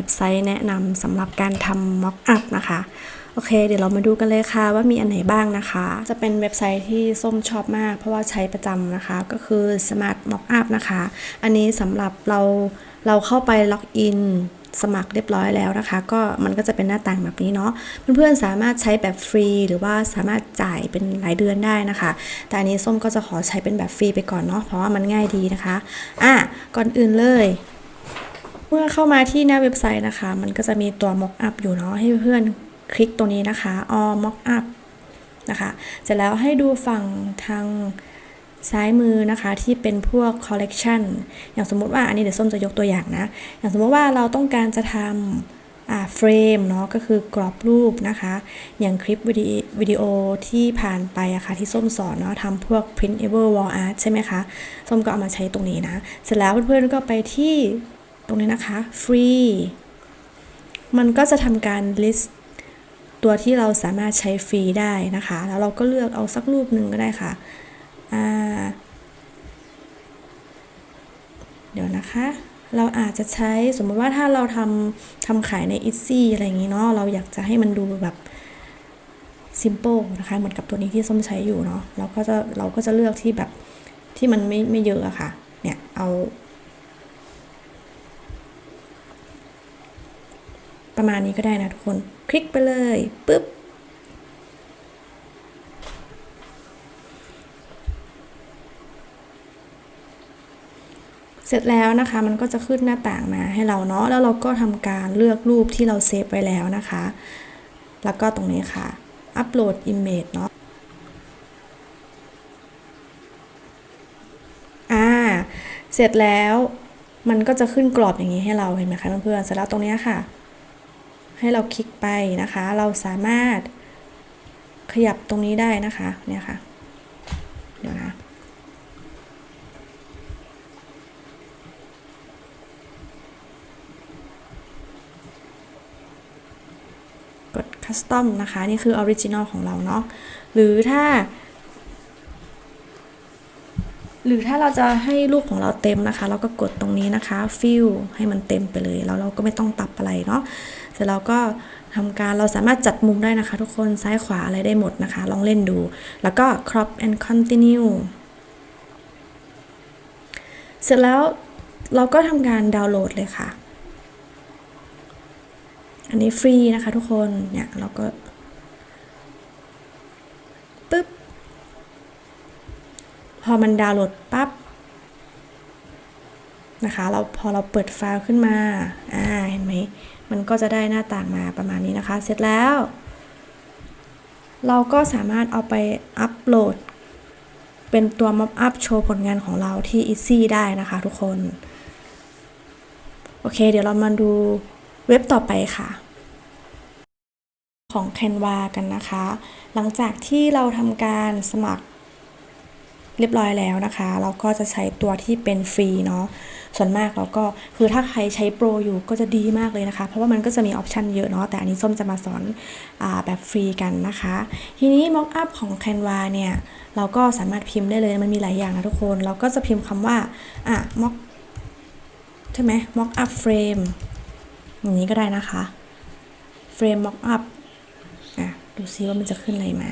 ว็บไซต์แนะนำสำหรับการทำ mock up นะคะ โอเค เดี๋ยวเรามาดูกันเลยค่ะว่ามีอันไหนบ้างนะคะ จะเป็นเว็บไซต์ที่ส้มชอบมาก เพราะว่าใช้ประจำนะคะ ก็คือ Smart Mock Up นะคะ อันนี้สำหรับเราเราเข้าไปล็อกอินสมัครเรียบร้อยแล้วนะคะ ก็มันก็จะเป็นหน้าต่างแบบนี้เนาะเพื่อนๆสามารถใช้แบบฟรี หรือว่าสามารถจ่ายเป็นรายเดือนได้นะคะ แต่อันนี้ส้มก็จะขอใช้เป็นแบบฟรีไปก่อนเนาะเพราะว่ามันง่ายดีนะคะ อะก่อนอื่นเลย เมื่อเข้ามาที่หน้าเว็บไซต์นะคะ มันก็จะมีตัว mock up อยู่เนาะให้เพื่อนคลิกตรงนี้นะคะ all mock up นะคะเสร็จแล้วให้ดูฝั่งทางซ้ายมือนะคะที่เป็นพวก collection อย่างสมมุติว่าอันนี้เดี๋ยวส้มจะยกตัวอย่างนะ อย่างสมมติว่าเราต้องการจะทำอ่าเฟรมเนาะก็คือกรอบรูปนะคะ อย่างคลิปวิดีโอที่ผ่านไปอะค่ะที่ส้มสอนเนาะทำพวก printable wall art ใช่ไหมคะ ส้มก็เอามาใช้ตรงนี้นะ เสร็จแล้วเพื่อนๆก็ไปที่ รงนี้นะคะ free มันก็จะทำการ list ตัวที่เราสามารถใช้ฟรีได้นะคะ แล้วเราก็เลือกเอาสักรูปหนึ่งก็ได้ค่ะ เดี๋ยวนะคะ เราอาจจะใช้สมมติว่าถ้าเราทำทำขายใน i t z y อะไรอย่างนี้เนาะ เราอยากจะให้มันดูแบบ simple นะคะ เหมือนกับตัวนี้ที่ส้มใช้อยู่เนาะ เราก็จะเราก็จะเลือกที่แบบที่มันไม่ไม่เยอะอะค่ะ เนี่ย เอา ประมาณนี้ก็ได้นะทุกคน คลิกไปเลยปุ๊บ เสร็จแล้วนะคะ มันก็จะขึ้นหน้าต่างมาให้เราเนาะ แล้วเราก็ทำการเลือกรูปที่เราเซฟไว้แล้วนะคะ แล้วก็ตรงนี้ค่ะ อัปโหลด Image เนาะอ่า เสร็จแล้วมันก็จะขึ้นกรอบอย่างนี้ให้เราเห็นไหมคะเพื่อนๆเสร็จแล้วตรงนี้ค่ะ ให้เราคลิกไปนะคะ เราสามารถขยับตรงนี้ได้นะคะเนี่ยค่ะเดี๋ยวนะกด Custom นะคะ นี่คือ Original ของเราเนาะหรือถ้า หรือถ้าเราจะให้รูปของเราเต็มนะคะ เราก็กดตรงนี้นะคะ fill ให้มันเต็มไปเลยแล้วเราก็ไม่ต้องปรับอะไรเนาะเสร็จแล้วก็ทำการเราสามารถจัดมุมได้นะคะ ทุกคนซ้ายขวาอะไรได้หมดนะคะ ลองเล่นดู แล้วก็ crop and continue เสร็จแล้วเราก็ทำการดาวน์โหลดเลยค่ะ อันนี้ฟรีนะคะทุกคนเนี่ยเราก็ปึ๊บ พ อมันดาวน์โหลดปั๊บนะคะเราพอเราเปิดไฟล์ขึ้นมาอ่าเห็นไหมมันก็จะได้หน้าต่างมาประมาณนี้นะคะ เสร็จแล้ว เราก็สามารถเอาไปอัปโหลด เป็นตัวม็อบอัพโชว์ผลงานของเราที่ Easy ได้นะคะทุกคน โอเค เดี๋ยวเรามาดูเว็บต่อไปค่ะ ของ Canva กันนะคะ หลังจากที่เราทำการสมัคร เรียบร้อยแล้วนะคะ เราก็จะใช้ตัวที่เป็นฟรีเนาะส่วนมากเราก็คือถ้าใครใช้โปรอยู่ก็จะดีมากเลยนะคะ เพราะว่ามันก็จะมีออปชันเยอะเนาะแต่อันนี้ส้มจะมาสอนอแบบฟรีกันนะคะ ทีนี้ mock up ของ Canva เนี่ยเราก็สามารถพิมพ์ได้เลยมันมีหลายอย่างนะทุกคน เราก็จะพิมพ์คำว่าอะ mock ใช่ไหม mock up frame อย่างนี้ก็ได้นะคะ frame mock up อะดูซิว่ามันจะขึ้นอะไรมา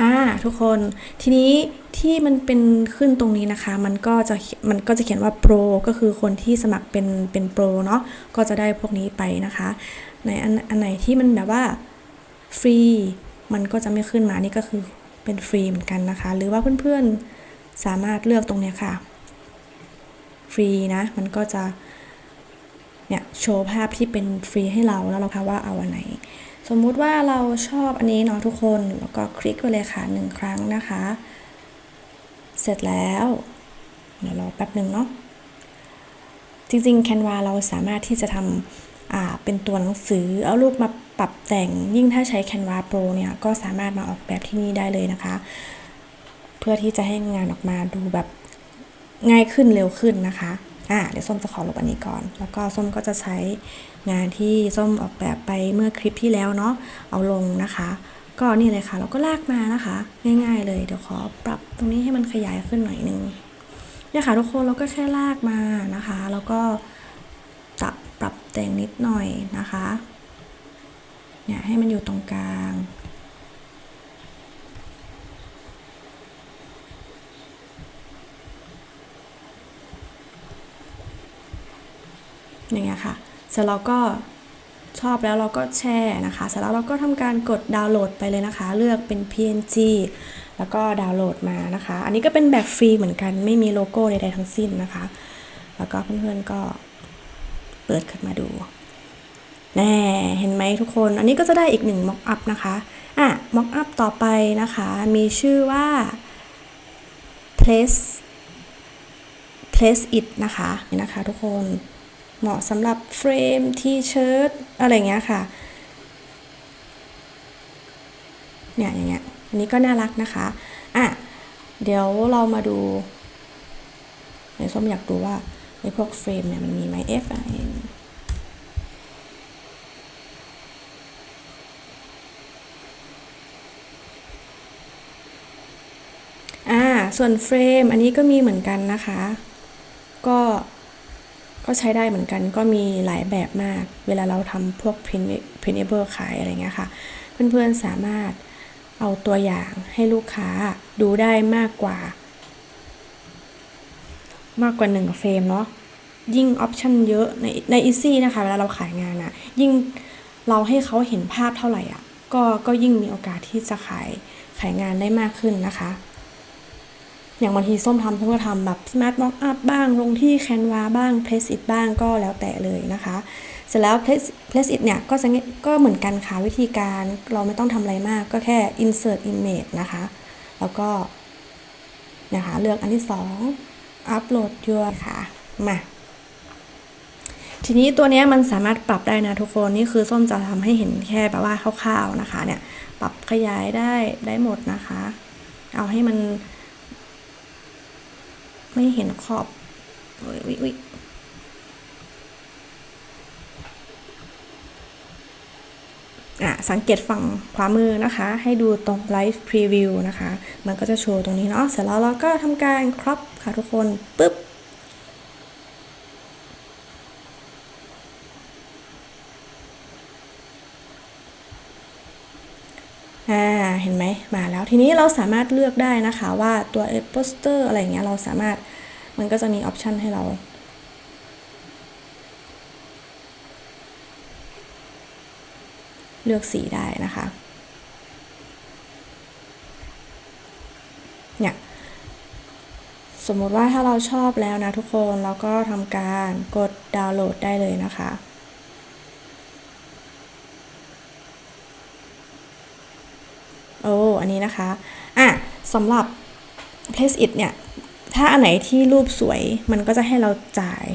อ่า ทุกคน ทีนี้ที่มันเป็นขึ้นตรงนี้นะคะ มันก็จะมันก็จะเขียนว่าโปรก็คือคนที่สมัครเป็นเป็นโปรเนาะก็จะได้พวกนี้ไปนะคะในอันอันไหนที่มันแบบว่าฟรีมันก็จะไม่ขึ้นมานี่ก็คือเป็นฟรีเหมือนกันนะคะ หรือว่าเพื่อนๆสามารถเลือกตรงเนี้ยค่ะ ฟรีนะ มันก็จะ เนี่ยโชว์ภาพที่เป็นฟรีให้เราแล้วเราค่ะว่าเอาอันไหน สมมุติว่าเราชอบอันนี้เนาะทุกคนแล้วก็คลิกไปเลยค่ะหนึ่งครั้งนะคะ เสร็จแล้วเดี๋ยวรอแป๊บหนึ่งเนาะจริงๆ Canva เราสามารถที่จะทำอ่าเป็นตัวหนังสือ เอารูปมาปรับแต่งยิ่งถ้าใช้ Canva Pro เนี่ยก็สามารถมาออกแบบที่นี่ได้เลยนะคะ เพื่อที่จะให้งานออกมาดูแบบง่ายขึ้นเร็วขึ้นนะคะ อ่าเดี๋ยวส้มจะขอลบอันนี้ก่อน แล้วก็ส้มก็จะใช้งานที่ส้มออกแบบไปเมื่อคลิปที่แล้วเนาะเอาลงนะคะ ก็นี่เลยค่ะ เราก็ลากมานะคะ ง่ายๆเลยเดี๋ยวขอปรับตรงนี้ให้มันขยายขึ้นหน่อยนึงเนี่ยค่ะทุกคนเราก็แค่ลากมานะคะ แล้วก็ตับปรับแต่งนิดหน่อยนะคะเนี่ยให้มันอยู่ตรงกลาง อย่างเงี้ยค่ะ เสร็จแล้วก็ชอบแล้วเราก็แช่นะคะ เสร็จแล้วเราก็ทำการกดดาวน์โหลดไปเลยนะคะ เลือกเป็น PNG แล้วก็ดาวน์โหลดมานะคะ อันนี้ก็เป็นแบบฟรีเหมือนกัน ไม่มีโลโก้ใดๆทั้งสิ้นนะคะ แล้วก็เพื่อนๆก็เปิดขึ้นมาดู แน่ เห็นไหมทุกคน อันนี้ก็จะได้อีกหนึ่ง mock up นะคะ อะ mock up ต่อไปนะคะ มีชื่อว่า place place it นะคะนี่นะคะทุกคน เหมาะสำหรับเฟรมทีเชิ้ตอะไรเงี้ยค่ะ เนี่ยอย่างเงี้ยอันนี้ก็น่ารักนะคะ อะ เดี๋ยวเรามาดูในส้มอยากดูว่าไอ้พวกเฟรมเนี่ยมันมีไหม F I N อ่าส่วนเฟรมอันนี้ก็มีเหมือนกันนะคะ ก็ ก็ใช้ได้เหมือนกันก็มีหลายแบบมาก เวลาเราทำพวก printable ขายอะไรเงี้ยค่ะ เพื่อนๆสามารถเอาตัวอย่างให้ลูกค้าดูได้มากกว่า มากกว่าหนึ่งเฟรมเนาะยิ่งออปชันเยอะในใน Easy นะคะ เวลาเราขายงานอะยิ่งเราให้เขาเห็นภาพเท่าไหร่อะก็ก็ยิ่งมีโอกาสที่จะขายขายงานได้มากขึ้นนะคะ อย่างบางทีส้มทำส้มก็ทำแบบ Smart Mock Up บ้าง ลงที่ Canva บ้าง Place It บ้างก็แล้วแต่เลยนะคะ เสร็จแล้ว p l a c e It เนี่ยก็จะง่ายก็เหมือนกันค่ะวิธีการเราไม่ต้องทำอะไรมากก็แค่ Insert Image นะคะ แล้วก็นะคะเลือกอันที่ 2 Upload Your ค่ะมาทีนี้ตัวนี้มันสามารถปรับได้นะทุกคนนี่คือส้มจะทำให้เห็นแค่แบบว่าคร่าวๆนะคะเนี่ยปรับขยายได้ได้หมดนะคะ เอาให้มัน ไม่เห็นขอบอุ๊ยอุ๊ยอุ๊ยอะสังเกตฝั่งขวามือนะคะ ให้ดูตรง Live Preview นะคะ มันก็จะโชว์ตรงนี้เนาะเสร็จแล้วเราก็ทำการครอปค่ะทุกคนปึ๊บ อ่าเห็นไหมมาแล้วทีนี้เราสามารถเลือกได้นะคะว่าตัวเอโปสเตอร์อะไรเงี้ยเราสามารถมันก็จะมีออปชันให้เราเลือกสีได้นะคะเนี่ยสมมติว่าถ้าเราชอบแล้วนะทุกคนเราก็ทำการกดดาวน์โหลดได้เลยนะคะ โอันนี้นะคะอะสำหรับ Place It เนี่ย ถ้าอันไหนที่รูปสวยมันก็จะให้เราจ่าย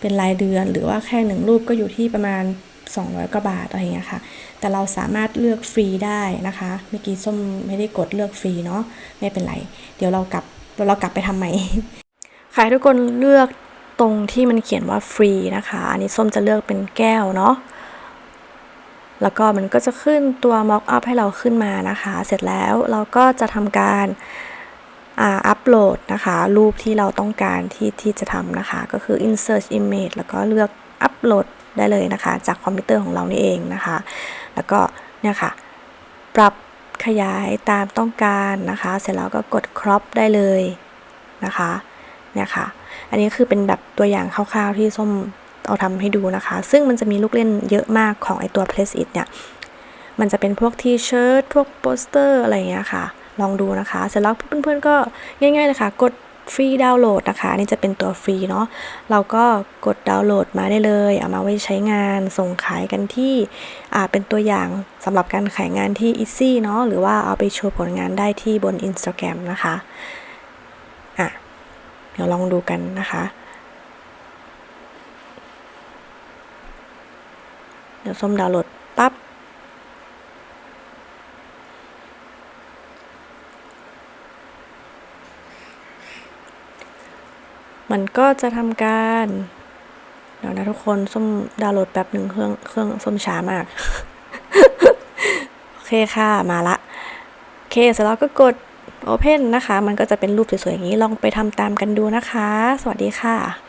เป็นรายเดือนหรือว่าแค่หนึ่งรูปก็อยู่ที่ประมาณ 200กว่าบาทอะไรเงี้ยค่ะ แต่เราสามารถเลือกฟรีได้นะคะเมื่อกี้ส้มไม่ได้กดเลือกฟรีเนาะไม่เป็นไร เดี๋ยวเรากลับเดี๋ยวเรากลับไปทำใหม่ค่ะให้ทุกคนเลือกตรงที่มันเขียนว่าฟรีนะคะ อันนี้ส้มจะเลือกเป็นแก้วเนาะ แล้วก็มันก็จะขึ้นตัว mock up ให้เราขึ้นมานะคะ เสร็จแล้วเราก็จะทำการอัปโหลดนะคะ รูปที่เราต้องการที่ที่จะทำนะคะ ก็คือ insert image แล้วก็เลือกอัปโหลดได้เลยนะคะ จากคอมพิวเตอร์ของเรานี่เองนะคะ แล้วก็เนี่ยค่ะ ปรับขยายตามต้องการนะคะ เสร็จแล้วก็กด crop ได้เลยนะคะเนี่ยค่ะ อันนี้คือเป็นแบบตัวอย่างคร่าวๆที่ส้ม เอาทำให้ดูนะคะ ซึ่งมันจะมีลูกเล่นเยอะมากของไอตัว Place It เนี่ย มันจะเป็นพวกทีเชิ้ตพวกโปสเตอร์อะไรอย่างเงี้ยค่ะ ลองดูนะคะ เสร็จแล้วเพื่อนๆก็ง่ายๆเลยค่ะ กดฟรีดาวน์โหลดนะคะนนี่จะเป็นตัวฟรีเนาะ เราก็กดดาวน์โหลดมาได้เลย เอามาไว้ใช้งานส่งขายกันที่อ่าเป็นตัวอย่างสำหรับการขายงานที่ Easy เนาะ หรือว่าเอาไปโชว์ผลงานได้ที่บน Instagram นะคะ อะ เดี๋ยวลองดูกันนะคะ เดี๋ยว ส้มดาวน์โหลดปั๊บมันก็จะทำการเดี๋ยวนะทุกคนส้มดาวน์โหลดแป๊บหนึ่งเครื่องเครื่องส้มช้ามาก โอเคค่ะมาละ โอเคเสร็จแล้วก็กด Open นะคะ มันก็จะเป็นรูปสวยๆอย่างนี้ลองไปทำตามกันดูนะคะ สวัสดีค่ะ